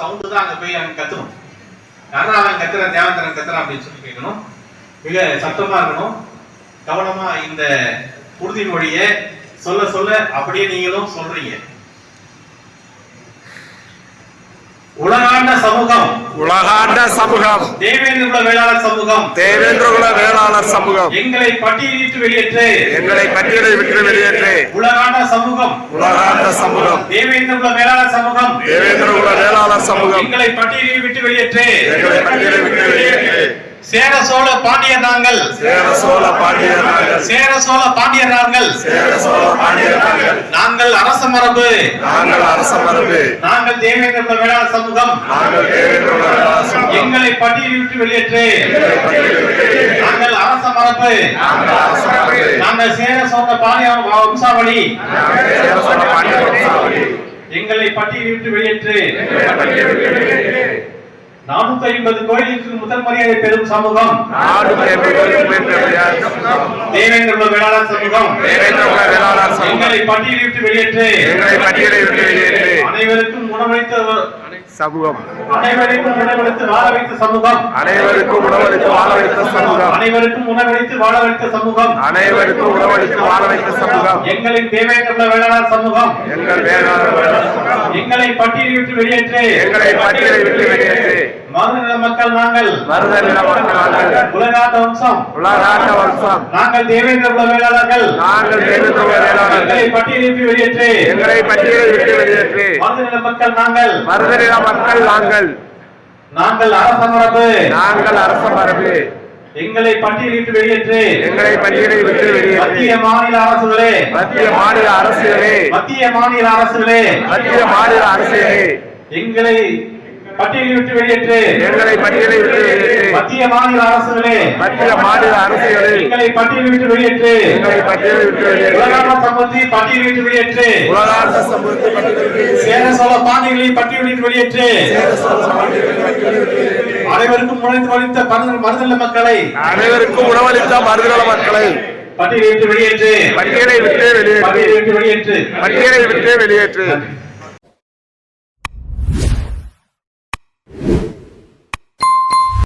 Sound தான் அங்கே போய் அங்கே கத்துணும் யாரா அவன் கத்துறான் தேவந்தரன் கத்துறான் அப்படின்னு சொல்லி கேட்கணும். மிக சத்தமா இருக்கணும். கவனமா இந்த உறுதி உறுதிமொழியை சொல்ல சொல்ல அப்படியே நீங்களும் சொல்றீங்க. உலகாண்ட சமூகம் உலகாண்ட சமூகம். தேவேந்திர வேளாளர் சமூகம். தேவேந்திரகுல வேளாளர் சமூகம். எங்களை பட்டியலிட்டு வெளியேற்று. எங்களை பட்டியலை விட்டு வெளியேற்று. உலகாண்ட சமூகம். உலகாண்ட சமூகம். தேவேந்திர வேளாளர் சமூகம். தேவேந்திரகுல வேளாளர் சமூகம். எங்களை பட்டியலில் விட்டு வெளியேற்று. எங்களை பட்டியலை விட்டு சேர சோழ பாண்டியர் நாங்கள் சேர சோழ நாங்கள் சேர சோழ பாண்டியர் நாங்கள் சேர சோழ பாண்டியர் நாங்கள் நாங்கள் அரச மரபு. நாங்கள் அரச மரபு. நாங்கள் தேவேந்திர வேளாண் சமூகம். நாங்கள் தேவேந்திரகுல வேளாளர் சமூகம். எங்களை பட்டியலில் விட்டு வெளியேற்று. நாங்கள் அரச மரபு. நாங்கள் அரச மரபு. நாங்கள் சேர சோழ பாண்டிய வம்சாவளி. நாங்கள் சேர சோழ பாண்டியர் வம்சாவளி எங்களை பட்டியலில் விட்டு வெளியேற்று எங்களை பட்டியலை விட்டு வெளியேற்று நானூத்தி ஐம்பது கோயிலுக்கு முதல் மரியாதை பெறும் சமூகம். தேவேந்திர வேளாளர் சமூகம். எங்களை பட்டியலில் விட்டு வெளியேற்று. எங்களை அனைவருக்கும் உணவளித்த சமூகம். அனைவருக்கும் உணவளித்து வாழ வைத்த சமூகம். அனைவருக்கும் உணவளித்து வாழ வைத்த சமூகம். அனைவருக்கும் உணவளித்து வாழ வைத்த சமூகம். அனைவருக்கும் உணவளித்து வாழ வைத்த சமூகம். எங்களின் தேவேந்திர வேளாண் சமூகம். எங்கள் வேளாளர் பட்டியலில் விட்டு வெளியேற்று. எங்களை பட்டியலை விட்டு வெளியேற்று. மருநில மக்கள் நாங்கள். மருத நிலமக்கள் நாங்கள். உலகாட்ட வம்சம். உலகாட்ட வம்சம். நாங்கள் தேவேந்திர குல வேளாளர்கள். நாங்கள் தேவேந்திர வேளாளர்கள். எங்களை பட்டியலில் விட்டு வெளியேற்று. எங்களை பட்டியலை விட்டு வெளியேற்று. மருநில மக்கள் நாங்கள். மருத நில மக்கள் நாங்கள். நாங்கள் அரச மரபு. நாங்கள் அரச மரபு. எங்களை பட்டியலிட்டு வெளியேற்று. எங்களை பட்டியலை விட்டு வெளியேற்று. மத்திய மாநில அரசுகளே. மத்திய மாநில அரசுகளே. மத்திய மாநில அரசுகளே. மத்திய மாநில அரசுகளே. எங்களை பட்டியலில் விட்டு வெளியேற்று. எங்களை பட்டியலை விட்டு வெளியேற்று. மத்திய மாநில அரசுகளே. மத்திய மாநில அரசுகளே. எங்களை பட்டியலில் விட்டு வெளியேற்று. எங்களை பட்டியலை விட்டு வெளியேற்று. உலகான சம்பந்தி பட்டியலில் விட்டு வெளியேற்று. உலகாட்ட சமூகத்தை பட்டியலை சேர சோழ பாண்டிகளை பட்டியலில் விட்டு வெளியேற்று அனைவருக்கும் நுழைந்து வலித்த மருதல மக்களை அனைவருக்கும் உணவளித்த மருதநல மக்களை. பட்டியலில் விட்டு வெளியேற்று. பட்டியலை விட்டு வெளியேற்று. பட்டியலில் விட்டு வெளியேற்று. பட்டியலை விட்டு வெளியேற்று.